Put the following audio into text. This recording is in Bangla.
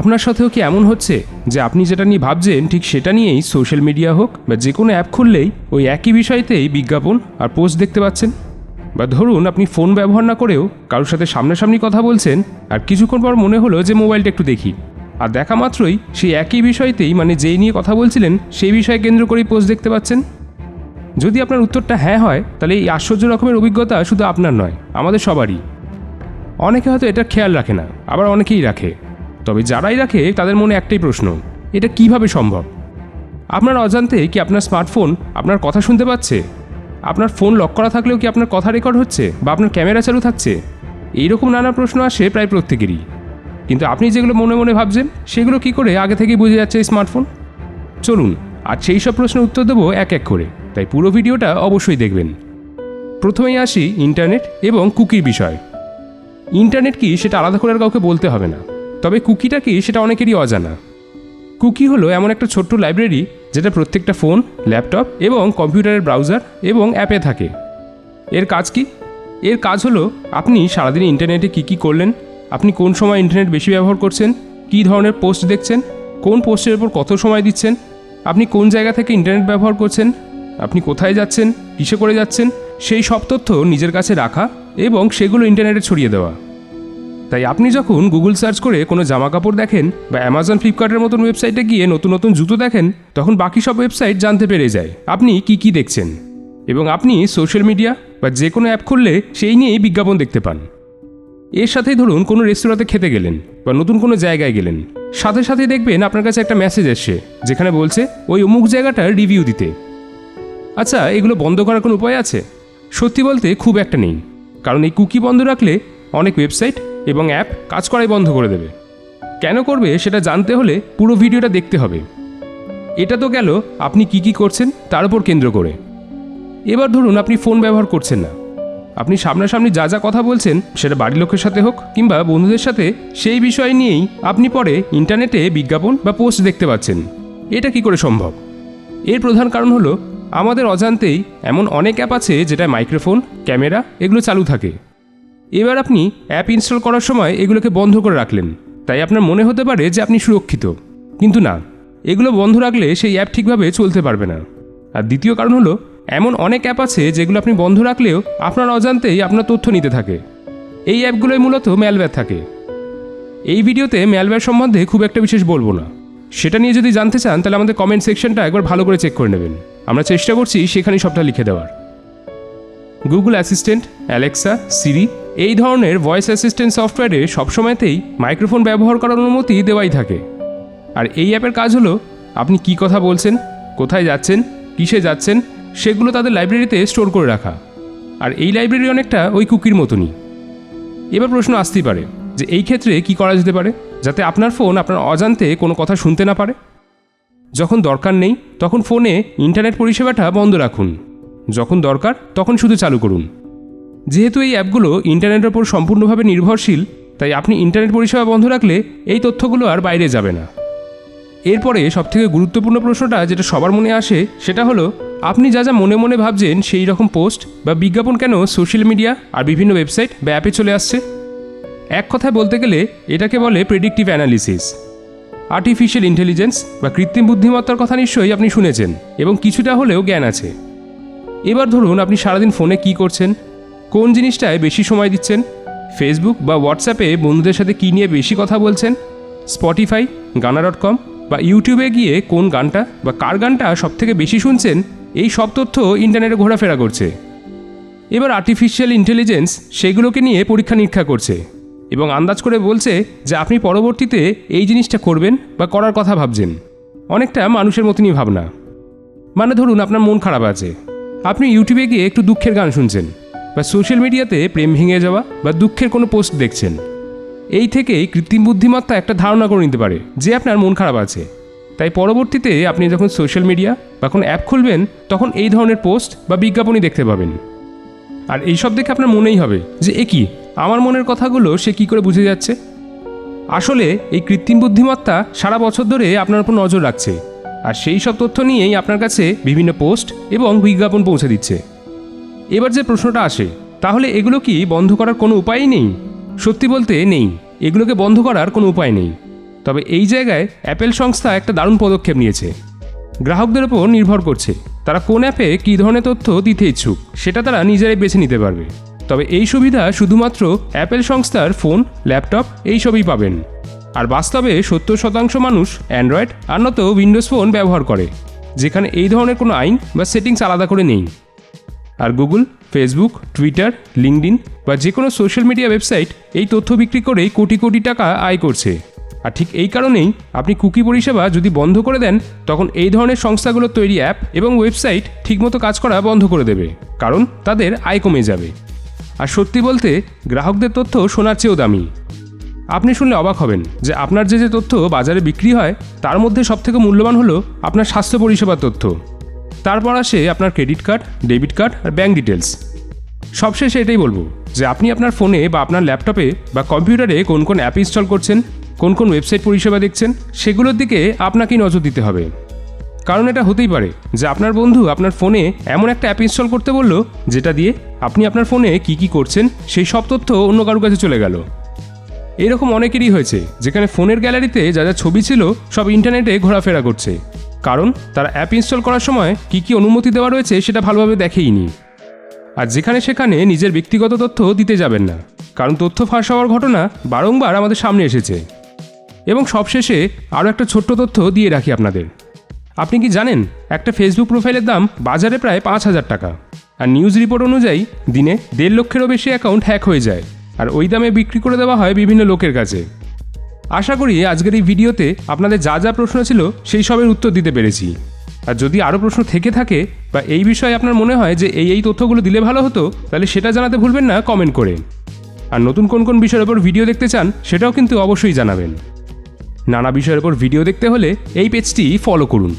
আপনার সাথেও কি এমন হচ্ছে যে আপনি যেটা নিয়ে ভাবছেন ঠিক সেটা নিয়েই সোশ্যাল মিডিয়া হোক বা যে কোনো অ্যাপ খুললেই ওই একই বিষয়তেই বিজ্ঞাপন আর পোস্ট দেখতে পাচ্ছেন? বা ধরুন আপনি ফোন ব্যবহার না করেও কারোর সাথে সামনাসামনি কথা বলছেন আর কিছুক্ষণ পর মনে হলো যে মোবাইলটা একটু দেখি। আর দেখা মাত্রই সেই একই বিষয়তেই মানে যেই নিয়ে কথা বলছিলেন সেই বিষয়ে কেন্দ্র করেই পোস্ট দেখতে পাচ্ছেন? যদি আপনার উত্তরটা হ্যাঁ হয়, তাহলে এই আশ্চর্য রকমের অভিজ্ঞতা শুধু আপনার নয়, আমাদের সবারই। অনেকে হয়তো এটা খেয়াল রাখে না, আবার অনেকেই রাখে। তবে যারাই রাখে, তাদের মনে একটাই প্রশ্ন, এটা কীভাবে সম্ভব? আপনার অজান্তে কি আপনার স্মার্টফোন আপনার কথা শুনতে পাচ্ছে? আপনার ফোন লক করা থাকলেও কি আপনার কথা রেকর্ড হচ্ছে বা আপনার ক্যামেরা চালু থাকছে? এইরকম নানা প্রশ্ন আসে প্রায় প্রত্যেকেরই। কিন্তু আপনি যেগুলো মনে মনে ভাবছেন, সেগুলো কি করে আগে থেকেই বুঝে যাচ্ছে এই স্মার্টফোন? চলুন, আর সেই সব প্রশ্নের উত্তর দেবো এক এক করে, তাই পুরো ভিডিওটা অবশ্যই দেখবেন। প্রথমেই আসি ইন্টারনেট এবং কুকির বিষয়। ইন্টারনেট কি সেটা আলাদা করে আর কাউকে বলতে হবে না। তবে কুকিটা কি সেটা অনেকেরই অজানা। কুকি হলো এমন একটা ছোট্ট লাইব্রেরি যেটা প্রত্যেকটা ফোন, ল্যাপটপ এবং কম্পিউটারের ব্রাউজার এবং অ্যাপে থাকে। এর কাজ কি? এর কাজ হলো আপনি সারাদিন ইন্টারনেটে কী কী করলেন, আপনি কোন সময় ইন্টারনেট বেশি ব্যবহার করছেন, কী ধরনের পোস্ট দেখছেন, কোন পোস্টের উপর কত সময় দিচ্ছেন, আপনি কোন জায়গা থেকে ইন্টারনেট ব্যবহার করছেন, আপনি কোথায় যাচ্ছেন, কিসে করে যাচ্ছেন, সেই সব তথ্য নিজের কাছে রাখা এবং সেগুলো ইন্টারনেটে ছড়িয়ে দেওয়া। তাই আপনি যখন গুগল সার্চ করে কোনো জামা কাপড় দেখেন বা অ্যামাজন ফ্লিপকার্টের মতন ওয়েবসাইটে গিয়ে নতুন নতুন জুতো দেখেন, তখন বাকি সব ওয়েবসাইট জানতে পেরে যায়। আপনি কি কি দেখছেন? এবং আপনি সোশ্যাল মিডিয়া বা যে কোনো অ্যাপ খুললে সেই নিয়েই বিজ্ঞাপন দেখতে পান। এর সাথেই ধরুন কোনো রেস্তোরাঁতে খেতে গেলেন বা নতুন কোনো জায়গায় গেলেন। সাথে সাথে দেখবেন আপনার কাছে একটা মেসেজ এসছে যেখানে বলছে, ওই অমুক জায়গাটার রিভিউ দিতে। আচ্ছা এগুলো বন্ধ করার কোনো উপায় আছে? সত্যি বলতে খুব একটা নেই। কারণ এই কুকি বন্ধ রাখলে অনেক ওয়েবসাইট এবং অ্যাপ কাজ করাই বন্ধ করে দেবে। কেন করবে সেটা জানতে হলে পুরো ভিডিওটা দেখতে হবে। এটা তো গেল আপনি কি কি করছেন তার উপর কেন্দ্র করে। এবার ধরুন আপনি ফোন ব্যবহার করছেন না। আপনি সামনাসামনি যা যা কথা বলছেন সেটা বাড়ির লোকের সাথে হোক কিংবা বন্ধুদের সাথে সেই বিষয় নিয়েই আপনি পরে ইন্টারনেটে বিজ্ঞাপন বা পোস্ট দেখতে পাচ্ছেন। এটা কি করে সম্ভব? এর প্রধান কারণ হলো, আমাদের অজান্তেই এমন অনেক অ্যাপ আছে যেটা মাইক্রোফোন, ক্যামেরা এগুলো চালু থাকে। এবার আপনি অ্যাপ ইনস্টল করার সময় এগুলোকে বন্ধ করে রাখলেন। তাই আপনার মনে হতে পারে যে আপনি সুরক্ষিত। কিন্তু না, এগুলো বন্ধ রাখলে সেই অ্যাপ ঠিকভাবে চলতে পারবে না। আর দ্বিতীয় কারণ হলো, এমন অনেক অ্যাপ আছে যেগুলো আপনি বন্ধ রাখলেও আপনার অজান্তেই আপনার তথ্য নিতে থাকে। এই অ্যাপগুলোই মূলত ম্যালওয়্যার থাকে। এই ভিডিওতে ম্যালওয়্যার সম্বন্ধে খুব একটা বিশেষ বলব না। সেটা নিয়ে যদি জানতে চান, তাহলে আমাদের কমেন্ট সেকশনটা একবার ভালো করে চেক করে নেবেন। আমরা চেষ্টা করছি সেখানেই সবটা লিখে দেওয়ার। গুগল অ্যাসিস্ট্যান্ট অ্যালেক্সা সিরি এই ধরনের ভয়েস অ্যাসিস্ট্যান্ট সফটওয়্যারে সবসময়তেই মাইক্রোফোন ব্যবহার করার অনুমতি দেওয়াই থাকে। আর এই অ্যাপের কাজ হলো, আপনি কি কথা বলছেন, কোথায় যাচ্ছেন, কিসে যাচ্ছেন, সেগুলো তাদের লাইব্রেরিতে স্টোর করে রাখা। আর এই লাইব্রেরি অনেকটা ওই কুকির মতনই। এবার প্রশ্ন আসতেই পারে যে এই ক্ষেত্রে কি করা যেতে পারে, যাতে আপনার ফোন আপনার অজান্তে কোনো কথা শুনতে না পারে। যখন দরকার নেই, তখন ফোনে ইন্টারনেট পরিষেবাটা বন্ধ রাখুন। যখন দরকার, তখন শুধু চালু করুন। যেহেতু এই অ্যাপগুলো ইন্টারনেটের ওপর সম্পূর্ণভাবে নির্ভরশীল, তাই আপনি ইন্টারনেট পরিষেবা বন্ধ রাখলে এই তথ্যগুলো আর বাইরে যাবে না। এরপরে সবথেকে গুরুত্বপূর্ণ প্রশ্নটা যেটা সবার মনে আসে, সেটা হলো, আপনি যা যা মনে মনে ভাবছেন সেই রকম পোস্ট বা বিজ্ঞাপন কেন সোশ্যাল মিডিয়া আর বিভিন্ন ওয়েবসাইট বা অ্যাপে চলে আসছে? এক কথায় বলতে গেলে, এটাকে বলে প্রেডিক্টিভ অ্যানালিসিস আর্টিফিশিয়াল ইন্টেলিজেন্স বা কৃত্রিম বুদ্ধিমত্তার কথা নিশ্চয়ই আপনি শুনেছেন, এবং কিছুটা হলেও জ্ঞান আছে। এবার ধরুন আপনি সারাদিন ফোনে কি করছেন? কোন জিনিসটায় বেশি সময় দিচ্ছেন? ফেসবুক বা হোয়াটসঅ্যাপে বন্ধুদের সাথে কী নিয়ে বেশি কথা বলছেন? স্পটিফাই গানা ডট কম বা ইউটিউবে গিয়ে কোন গানটা বা কার গানটা সবথেকে বেশি শুনছেন? এই সব তথ্য ইন্টারনেটে ঘোরাফেরা করছে। এবার আর্টিফিশিয়াল ইন্টেলিজেন্স সেগুলোকে নিয়ে পরীক্ষা নিরীক্ষা করছে এবং আন্দাজ করে বলছে যে আপনি পরবর্তীতে এই জিনিসটা করবেন বা করার কথা ভাবছেন। অনেকটা মানুষের মতনই ভাবনা। মানে ধরুন আপনার মন খারাপ আছে। আপনি ইউটিউবে গিয়ে একটু দুঃখের গান শুনছেন। বা সোশ্যাল মিডিয়াতে প্রেম ভেঙে যাওয়া বা দুঃখের কোনো পোস্ট দেখছেন। এই থেকেই কৃত্রিম বুদ্ধিমত্তা একটা ধারণা করে নিতে পারে যে আপনার মন খারাপ আছে। তাই পরবর্তীতে আপনি যখন সোশ্যাল মিডিয়া বা কোনো অ্যাপ খুলবেন, তখন এই ধরনের পোস্ট বা বিজ্ঞাপনই দেখতে পাবেন। আর এইসব দেখে আপনার মনেই হবে যে, এ কি? আমার মনের কথাগুলো সে কি করে বুঝে যাচ্ছে? আসলে এই কৃত্রিম বুদ্ধিমত্তা সারা বছর ধরে আপনার উপর নজর রাখছে। আর সেই সব তথ্য নিয়েই আপনার কাছে বিভিন্ন পোস্ট এবং বিজ্ঞাপন পৌঁছে দিচ্ছে। এবার যে প্রশ্নটা আসে, তাহলে এগুলো কি বন্ধ করার কোনো উপায়ই নেই? সত্যি বলতে নেই। এগুলোকে বন্ধ করার কোনো উপায় নেই। তবে এই জায়গায় অ্যাপেল সংস্থা একটা দারুণ পদক্ষেপ নিয়েছে। গ্রাহকদের ওপর নির্ভর করছে, তারা কোন অ্যাপে কী ধরনের তথ্য দিতে ইচ্ছুক, সেটা তারা নিজেরাই বেছে নিতে পারবে। তবে এই সুবিধা শুধুমাত্র অ্যাপেল সংস্থার ফোন, ল্যাপটপ এইসবই পাবেন। আর বাস্তবে সত্তর শতাংশ মানুষ অ্যান্ড্রয়েড আর নত উইন্ডোজ ফোন ব্যবহার করে, যেখানে এই ধরনের কোনো আইন বা সেটিংস আলাদা করে নেই। আর গুগল ফেসবুক টুইটার লিঙ্কডিন বা যে কোনো সোশ্যাল মিডিয়া ওয়েবসাইট এই তথ্য বিক্রি করেই কোটি কোটি টাকা আয় করছে। আর ঠিক এই কারণেই আপনি কুকি পরিষেবা যদি বন্ধ করে দেন, তখন এই ধরনের সংস্থাগুলোর তৈরি অ্যাপ এবং ওয়েবসাইট ঠিকমতো কাজ করা বন্ধ করে দেবে, কারণ তাদের আয় কমে যাবে। আর সত্যি বলতে, গ্রাহকদের তথ্য শোনার চেয়েও দামি। আপনি শুনলে অবাক হবেন যে আপনার যে যে তথ্য বাজারে বিক্রি হয়, তার মধ্যে সবথেকে মূল্যবান হলো আপনার স্বাস্থ্য পরিষেবার তথ্য। তারপর আসে আপনার ক্রেডিট কার্ড, ডেবিট কার্ড আর ব্যাঙ্ক ডিটেলস সবশেষে এটাই বলব যে আপনি আপনার ফোনে বা আপনার ল্যাপটপে বা কম্পিউটারে কোন কোন অ্যাপ ইনস্টল করছেন, কোন কোন ওয়েবসাইট পরিষেবা দেখছেন, সেগুলোর দিকে আপনাকেই নজর দিতে হবে। কারণ এটা হতেই পারে যে আপনার বন্ধু আপনার ফোনে এমন একটা অ্যাপ ইনস্টল করতে বলল যেটা দিয়ে আপনি আপনার ফোনে কি কি করছেন, সেই সব তথ্য অন্য কারোর কাছে চলে গেল। এরকম অনেকেরই হয়েছে যেখানে ফোনের গ্যালারিতে যা যা ছবি ছিল সব ইন্টারনেটে ঘোরাফেরা করছে। কারণ তারা অ্যাপ ইনস্টল করার সময় কি কি অনুমতি দেওয়া রয়েছে সেটা ভালোভাবে দেখেইনি। আর যেখানে সেখানে নিজের ব্যক্তিগত তথ্য দিতে যাবেন না, কারণ তথ্য ফাঁস হওয়ার ঘটনা বারংবার আমাদের সামনে এসেছে। এবং সবশেষে আরও একটা ছোট্ট তথ্য দিয়ে রাখি আপনাদের। আপনি কি জানেন, একটা ফেসবুক প্রোফাইলের দাম বাজারে প্রায় পাঁচ হাজার টাকা, আর নিউজ রিপোর্ট অনুযায়ী দিনে দেড় লক্ষেরও বেশি অ্যাকাউন্ট হ্যাক হয়ে যায়, আর ওই দামে বিক্রি করে দেওয়া হয় বিভিন্ন লোকের কাছে। আশা করি আজকের এই ভিডিওতে আপনাদের যা যা প্রশ্ন ছিল সেই সবের উত্তর দিতে পেরেছি। আর যদি আরও প্রশ্ন থেকে থাকে বা এই বিষয়ে আপনার মনে হয় যে এই এই তথ্যগুলো দিলে ভালো হতো, তাহলে সেটা জানাতে ভুলবেন না কমেন্ট করে। আর নতুন কোন কোন বিষয়ের ওপর ভিডিও দেখতে চান, সেটাও কিন্তু অবশ্যই জানাবেন। নানা বিষয়ের ওপর ভিডিও দেখতে হলে এই পেজটি ফলো করুন।